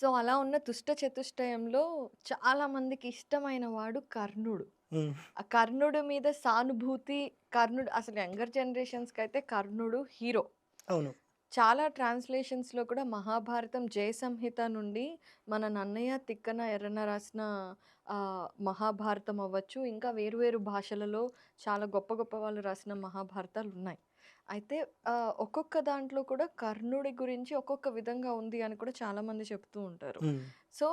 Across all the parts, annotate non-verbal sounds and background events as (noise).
So, అలా ఉన్న దుష్ట చతుష్టయంలో చాలా మందికి ఇష్టమైన వాడు కర్ణుడు. ఆ కర్ణుడి మీద సానుభూతి కర్ణుడు అసలు యంగర్ జనరేషన్స్‌కైతే కర్ణుడు హీరో. అవును. చాలా ట్రాన్స్‌లేషన్స్‌లో కూడా మహాభారతం జయ సంహిత నుండి మన నన్నయ్య, తిక్కన, ఎర్రన రాసిన మహాభారతం అవ్వచ్చు, ఇంకా వేరు వేరు భాషలలో చాలా గొప్ప గొప్ప వాళ్ళు రాసిన మహాభారతాలున్నాయి. అయితే ఆహ్, ఒక్కొక్క దాంట్లో కూడా కర్ణుడి గురించి ఒక్కొక్క విధంగా ఉంది అని కూడా చాలామంది చెప్తూ ఉంటారు. హ్మ్. సో,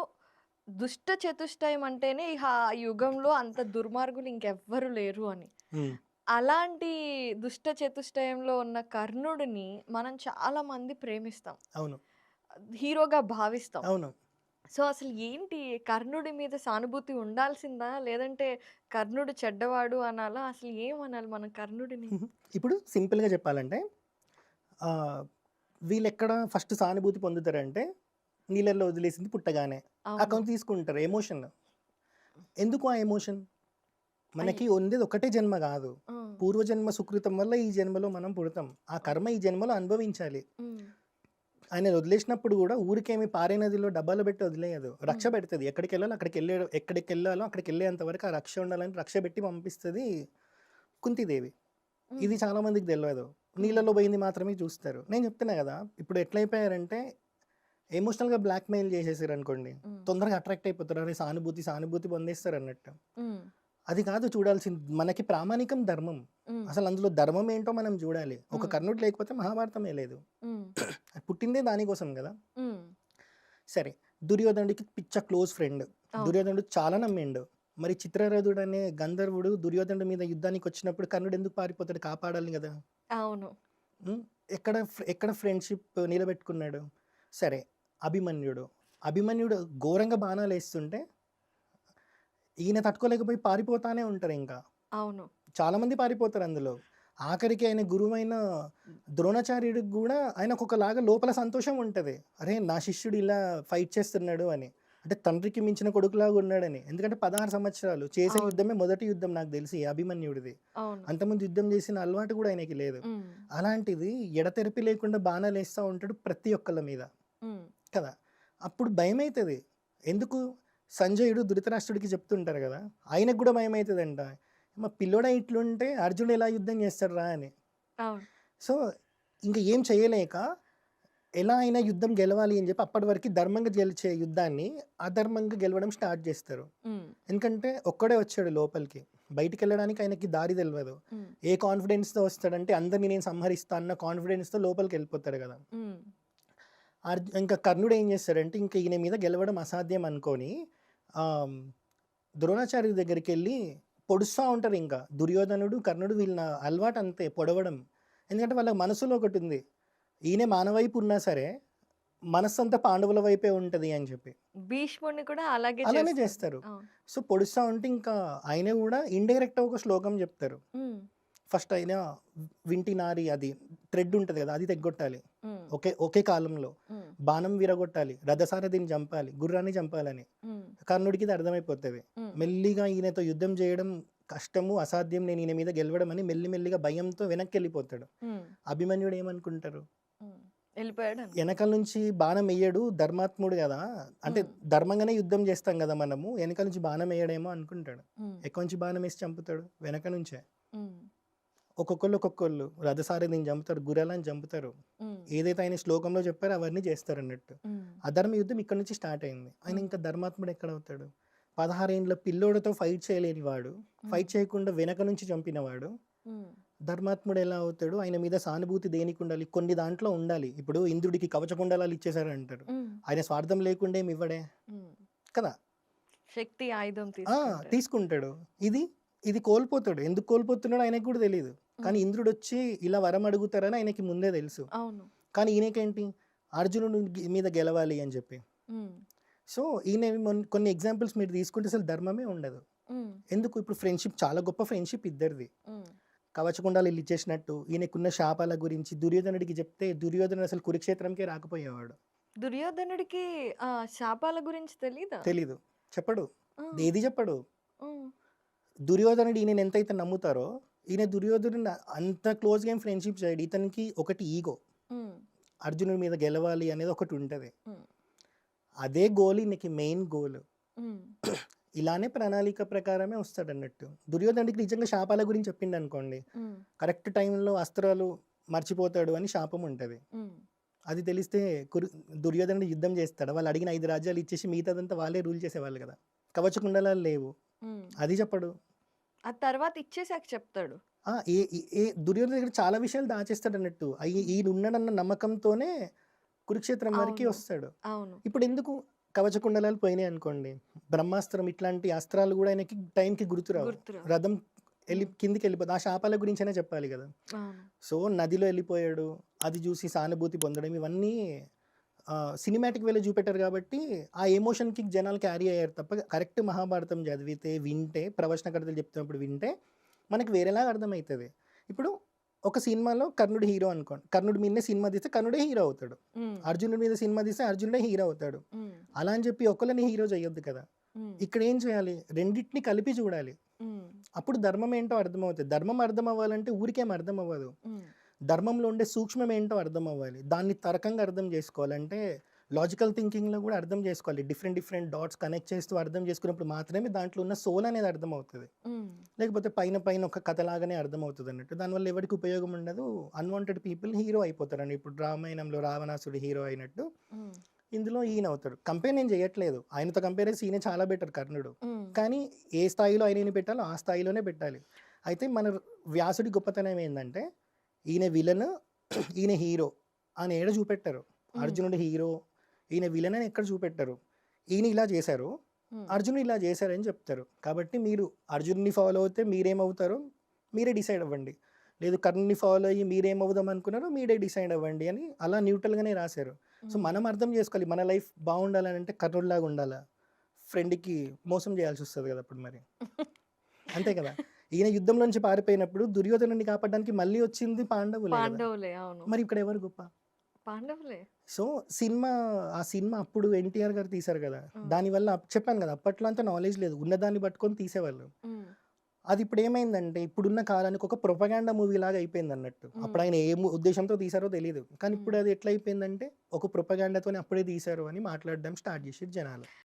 దుష్ట చతుష్టయం అంటేనే ఇహ ఆ యుగంలో అంత దుర్మార్గులు ఇంకెవ్వరు లేరు అని. హ్మ్. అలాంటి దుష్ట చతుష్టయంలో ఉన్న కర్ణుడిని మనం చాలా మంది ప్రేమిస్తాం. అవును. హీరోగా భావిస్తాం. అవును. సో, అసలు ఏంటి కర్ణుడి మీద సానుభూతి ఉండాల్సిందా? లేదంటే కర్ణుడు చెడ్డవాడు అనాలా? అసలు ఏమనాలి మనం కర్ణుడిని? ఇప్పుడు సింపుల్‌గా చెప్పాలంటే ఆహ్, వీళ్ళెక్కడ ఫస్ట్ సానుభూతి పొందుతారంటే నీళ్ళల్లో వదిలేసింది పుట్టగానే. అవును. అకౌంట్ తీసుకుంటారు ఎమోషన్. ఎందుకు ఆ ఎమోషన్? మనకి అయ్యో! ఉండేది ఒకటే జన్మ. హ్మ్. పూర్వజన్మ సుకృతం వల్ల ఈ జన్మలో మనం పుడతాం. ఆ కర్మ ఈ జన్మలో అనుభవించాలి. హ్మ్. ఆయనని వదిలేసినప్పుడు గూడా ఊరికేమి పారే నదిలో డబ్బాలో పెట్టి వదిలేయదు. రక్ష. పెడతది. ఎక్కడికెళ్ళాలో అక్కడికెళ్ళే ఎక్కడికెళ్ళాలో అక్కడికెళ్ళేంత వరకు ఆ రక్ష ఉండాలని రక్ష పెట్టి పంపిస్తది కుంతీదేవి. ఇది. చాలా మందికి తెలవదు. హ్మ్. నీళ్ళలో పోయింది మాత్రమే చూస్తారు. నేను చెప్తున్నా గదా! ఇప్పుడు ఎట్లయిపోయారంటే ఎమోషనల్‌గా బ్లాక్‌మెయిల్ చేసేసారనుకోండి. హ్మ్. తొందరగా అట్రాక్ట్ అయిపోతారు. అరే! సానుభూతి, సానుభూతి పొందేస్తారన్నట్టు. హ్మ్. అది కాదు చూడాల్సింది. మనకి ప్రామాణికం ధర్మం. అసలు అందులో ధర్మం ఏంటో మనం చూడాలి. ఒక. కర్ణుడు లేకపోతే మహాభారతమే లేదు. పుట్టిందే దానికోసం! హ్మ్. సరే. దుర్యోధనుడికి పిచ్చ క్లోజ్ ఫ్రెండ్. దుర్యోధనుడు చాలా నమ్మిండు. మరి చిత్రరథుడు అనే గంధర్వుడు దుర్యోధనుడి మీద యుద్ధానికొచ్చినప్పుడు కర్ణుడు ఎందుకు పారిపోతాడు? కాపాడాలి గదా! అవును. ఎక్కడ ఎక్కడ ఫ్రెండ్‌షిప్ నిలబెట్టుకున్నాడు? సరే. అభిమన్యుడు. అభిమన్యుడు ఘోరంగా బాణాలేస్తుంటే ఈయన తట్టుకోలేకపోయి పారిపోతానే ఉంటారింకా. అవును. చాలామంది పారిపోతారు అందులో. ఆఖరికి ఆయన గురువైన ద్రోణాచార్యుడికి గూడా ఆయనకొకలాగా లోపల సంతోషం ఉంటది. అరే! నా శిష్యుడు ఇలా ఫైట్ చేస్తున్నాడు అని. అంటే తండ్రికి మించిన కొడుకులాగా ఉన్నాడని. ఎందుకంటే 16 సంవత్సరాలు చేసే. యుద్ధమే మొదటి యుద్ధం నాకు తెలిసి అభిమన్యుడిది. అవును. అంతకుముందు యుద్ధం చేసిన అలవాటు గూడా ఆయనకి లేదు. అలాంటిది ఎడతెరిపి లేకుండా బాణాలేస్తా ఉంటాడు ప్రతి ఒక్కళ్ళ మీద. కదా! అప్పుడు భయమైతది. ఎందుకు? సంజయుడు ధృతరాష్ట్రుడికి చెప్తుంటారు గదా! ఆయనకు గూడా భయమైతదంట. మా పిల్లోడే ఇట్లుంటే అర్జునుడు ఎలా యుద్ధం చేస్తాడురా అని. సో, ఇంక ఏం చేయలేక ఎలా అయినా యుద్ధం గెలవాలి అని చెప్పి అప్పటి వరకి ధర్మంగా గెలిచే యుద్ధాన్ని అధర్మంగా గెలవడం స్టార్ట్ చేస్తారు. ఎందుకంటే ఒక్కడే వచ్చాడు లోపలికి. బయటికెళ్ళడానికి ఆయనకి దారి తెలవదు. హ్మ్. ఏ కాన్ఫిడెన్స్‌తో వస్తాడంటే అందరిని నేను సంహరిస్తా అన్న కాన్ఫిడెన్స్‌తో లోపలికెళ్ళిపోతాడు గదా! హ్మ్. అర్జు ఇంకా కర్ణుడు ఏం చేస్తాడంటే ఇంక ఈయన మీద గెలవడం అసాధ్యం అనుకోని ఆహ్, ద్రోణాచార్యుడి దగ్గరికెళ్ళి పొడుస్తా ఉంటారు ఇంకా. దుర్యోధనుడు, కర్ణుడు వీళ్ళ అలవాటు అంతే పొడవడం. ఎందుకంటే వాళ్ళ మనసులో ఒకటుంది. ఈయన మన వైపు ఉన్నా సరే మనస్సంతా పాండవుల వైపే ఉంటది అని చెప్పి. భీష్ముడిని కూడా అలాగే అలానే చేస్తారు. సో, పొడుస్తా ఉంటే ఇంకా ఆయన గూడా ఇండైరెక్ట్‌గా ఒక శ్లోకం చెప్తారు. ఫస్ట్ ఆయన వింటి నారి అది థ్రెడ్ ఉంటది గదా! అది తెగ్గొట్టాలి. ఒకే ఒకే కాలంలో. బాణం విరగొట్టాలి. రథసారథిని చంపాలి. గుర్రాన్ని చంపాలని. కర్ణుడికి ఇది అర్థమైపోతది. మెల్లిగా ఈయనతో యుద్ధం చేయడం కష్టము, అసాధ్యం నేను ఈయన మీద గెలవడం అని మెల్లి మెల్లిగా భయంతో వెనక్కెళ్ళిపోతాడు. హ్మ్. అభిమన్యుడు ఏమనుకుంటారు? ఎనకాల నుంచి బాణం ఎయ్యడు ధర్మాత్ముడు గదా! అంటే. ధర్మంగానే యుద్ధం చేస్తాం గదా మనము. ఎనక నుంచి బాణం ఎయ్యడేమో అనుకుంటాడు. ఎక్కడి నుంచి బాణం ఏసి చంపుతాడు? వెనక నుంచే. ఒక్కొక్కళ్ళు ఒక్కొక్కళ్ళు రథసారథిని చంపుతారు. గుర్రాలను చంపుతారు. ఏదైతే ఆయన శ్లోకంలో చెప్పారో అవన్నీ చేస్తారన్నట్టు. హ్మ్. అధర్మ యుద్ధం ఇక్కడి నుంచి స్టార్ట్ అయింది. ఆయన. ఇంకా ధర్మాత్ముడు ఎక్కడవుతాడు? 16 ఏండ్ల పిల్లోడితో ఫైట్ చేయలేని వాడు, ఫైట్. చేయకుండా వెనక నుంచి చంపినవాడు. ధర్మాత్ముడు ఎలా అవుతాడు? ఆయన మీద సానుభూతి దేనికి ఉండాలి? కొన్ని దాంట్లో ఉండాలి. ఇప్పుడు ఇంద్రుడికి కవచకుండలాలు ఇచ్చేసారంటారు. హ్మ్. ఆయన స్వార్థం లేకుండా ఏమి ఇవ్వడే. కదా! శక్తి ఆయుధం! తీసుకుంటాడు. ఇది ఇది కోల్పోతాడు. ఎందుకు కోల్పోతున్నాడో ఆయనకి కూడా తెలీదు. కానీ హ్మ్. ఇంద్రుడొచ్చి ఇలా వరం అడుగుతారని ఆయనకి ముందే తెలుసు. అవును. కానీ ఈయనకేంటి? అర్జునుడి మీద గెలవాలి అని చెప్పి. సో, ఈయన కొన్ని ఎగ్జాంపుల్స్ మీరు తీసుకుంటే అసలు ధర్మమే ఉండదు. ఎందుకు? ఇప్పుడు ఫ్రెండ్‌షిప్ చాలా గొప్ప ఫ్రెండ్‌షిప్ ఇద్దరిది. కవచకుండాలు ఈళ్ళు ఇచ్చేసినట్టు ఈయనకున్న శాపాల గురించి దుర్యోధనుడికి చెప్తే దుర్యోధనుడు అసలు కురుక్షేత్రంకే రాకపోయేవాడు. దుర్యోధనుడికి శాపాల గురించి తెలీదా? తెలీదు. చెప్పడు. ఏది చెప్పడు. దుర్యోధనుడు ఈయనని ఎంతైతే నమ్ముతారో ఈయన దుర్యోధనుడిని అంత క్లోజ్‌గా ఏం ఫ్రెండ్‌షిప్ చేయడు. ఇతనికి ఒకటి ఈగో. అర్జునుడి మీద గెలవాలి అనేది ఒకటి ఉంటది. అదే గోల్ ఈయనకి మెయిన్ గోల్. (clears throat) ఇలానే ప్రణాళిక ప్రకారమే వస్తాడన్నట్టు. దుర్యోధనుడికి నిజంగా శాపాల గురించి చెప్పిండనుకోండి. హ్మ్. కరెక్ట్ టైంలో అస్త్రాలు మర్చిపోతాడు అని శాపం ఉంటది. అది తెలిస్తే కురు దుర్యోధనుడు యుద్ధం చేస్తాడా? వాళ్ళు అడిగిన 5 రాజ్యాలు ఇచ్చేసి మిగతాదంతా వాళ్ళే రూల్ చేసేవాళ్ళు కదా! కవచ కుండలాలు లేవు. అది చెప్పడు. ఆ తర్వాత ఇచ్చేసాక చెప్తాడు. ఆ! ఏ ఏ దుర్యోధన దగ్గర చాలా విషయాలు దాచేస్తాడన్నట్టు. అయి ఈయనున్నాడన్న నమ్మకంతోనే కురుక్షేత్రం వరకి. వస్తాడు. అవును. ఇప్పుడెందుకు కవచ కుండలాలు పోయినాయనుకోండి. బ్రహ్మాస్త్రం ఇట్లాంటి అస్త్రాలు గూడా ఆయనకి టైంకి గుర్తురావు. రథం ఎళ్ళి హ్మ్. కిందకెళ్ళిపోద్ది. ఆ శాపాల గురించైనా చెప్పాలి! అవును. సో, నదిలో ఎళ్ళిపోయాడు. అది జూసి సానుభూతి పొందడం ఇవన్నీ సినిమాటిక్ వేలో చూపెట్టారు గాబట్టి, ఆ ఎమోషన్‌కి జనాలు క్యారీ అయ్యారు తప్ప కరెక్ట్ మహాభారతం చదివితే, వింటే ప్రవచనకర్తలు చెప్తున్నప్పుడు వింటే మనకి వేరేలాగా అర్థమైతది. ఇప్పుడు ఒక సినిమాలో కర్ణుడు హీరో అనుకోండి. కర్ణుడి మీదనే సినిమా తీస్తే కర్ణుడే హీరో అవుతాడు. అర్జునుడి మీద సినిమా తీస్తే అర్జునుడే హీరో అవుతాడు. అలా అని చెప్పి ఒకళ్ళని హీరో చేయొద్దు కదా! ఇక్కడ ఏం చేయాలి? రెండిటిని కలిపి చూడాలి. అప్పుడు ధర్మం ఏంటో అర్థమవుతది. ధర్మం అర్థం అవ్వాలంటే ఊరికేం అర్థం అవ్వదు. ధర్మంలో ఉండే సూక్ష్మం ఏంటో అర్థం అవ్వాలి. దాన్ని తర్కంగా అర్థం చేసుకోవాలి. అంటే లాజికల్ థింకింగ్‌లో గూడా అర్థం చేసుకోవాలి. డిఫరెంట్ డిఫరెంట్ డాట్స్ కనెక్ట్ చేస్తూ అర్థం చేసుకున్నప్పుడు మాత్రమే దాంట్లో ఉన్న సోల్ అనేది అర్థమవుతది. హ్మ్. లేకపోతే పైన పైన ఒక కథలాగానే అర్థమవుతదన్నట్టు. దానివల్ల ఎవరికీ ఉపయోగం ఉండదు. అన్‌వాంటెడ్ పీపుల్ హీరో అయిపోతారండి. ఇప్పుడు రామాయణంలో రావణాసుడు హీరో అయినట్టు. ఇందులో ఈయన అవుతాడు. కంపేర్ నేను చేయట్లేదు. ఆయనతో కంపేర్ చేస్తే ఈయన చాలా బెటర్ కర్ణుడు. కానీ ఏ స్థాయిలో ఆయనని పెట్టాలో ఆ స్థాయిలోనే పెట్టాలి. అయితే మన వ్యాసుడి గొప్పతనం ఏందంటే ఈయన విలన్, ఈయన హీరో అని ఏడ చూపెట్టరు. అర్జునుడు హీరో, ఈయన విలన్ అని ఎక్కడ చూపెట్టరు. ఈయన ఇలా చేశారు. అర్జునుడు ఇలా చేశారని చెప్తారు. కాబట్టి మీరు అర్జునుడిని ఫాలో అవుతే మీరేమవుతారో మీరే డిసైడ్ అవ్వండి. లేదు కర్ణుడిని ఫాలో అయ్యి మీరేమవుదాం అనుకున్నారో మీరే డిసైడ్ అవ్వండి అని అలా న్యూట్రల్‌గానే రాశారు. సో. మనం అర్థం చేసుకోవాలి. మన లైఫ్ బాగుండాలనంటే కర్ణుడిలాగా ఉండాలా? ఫ్రెండ్‌కి మోసం చేయాల్సొస్తది కదా! అప్పుడు మరి. (laughs) అంతే కదా! ఈయన యుద్ధంలో నుంచి పారిపోయినప్పుడు దుర్యోధనుడిని కాపాడడానికి మళ్ళీ వచ్చింది పాండవులే! పాండవులే. అవును. మరి ఇక్కడ ఎవరు గొప్ప? పాండవులే. సో, సినిమా ఆ సినిమా అప్పుడు ఎన్టీఆర్ గారు తీశారు కదా! దానివల్ల చెప్పాను కదా! అప్పట్లో అంత నాలెడ్జ్ లేదు. ఉన్నదాన్ని పట్టుకొని తీసేవాళ్ళు. అది ఇప్పుడేమైందంటే ఇప్పుడున్న కాలానికి ఒక ప్రొపగాండా మూవీలాగా అయిపోయిందన్నట్టు. అప్పుడు హ్మ్. ఆయన ఏ ఉద్దేశంతో తీశారో తెలీదు. కానీ ఇప్పుడు. అది ఎట్లా అయిపోయిందంటే ఒక ప్రొపగాండాతోని అప్పుడే తీశారు అని మాట్లాడడం స్టార్ట్ చేసిర్రు జనాలు.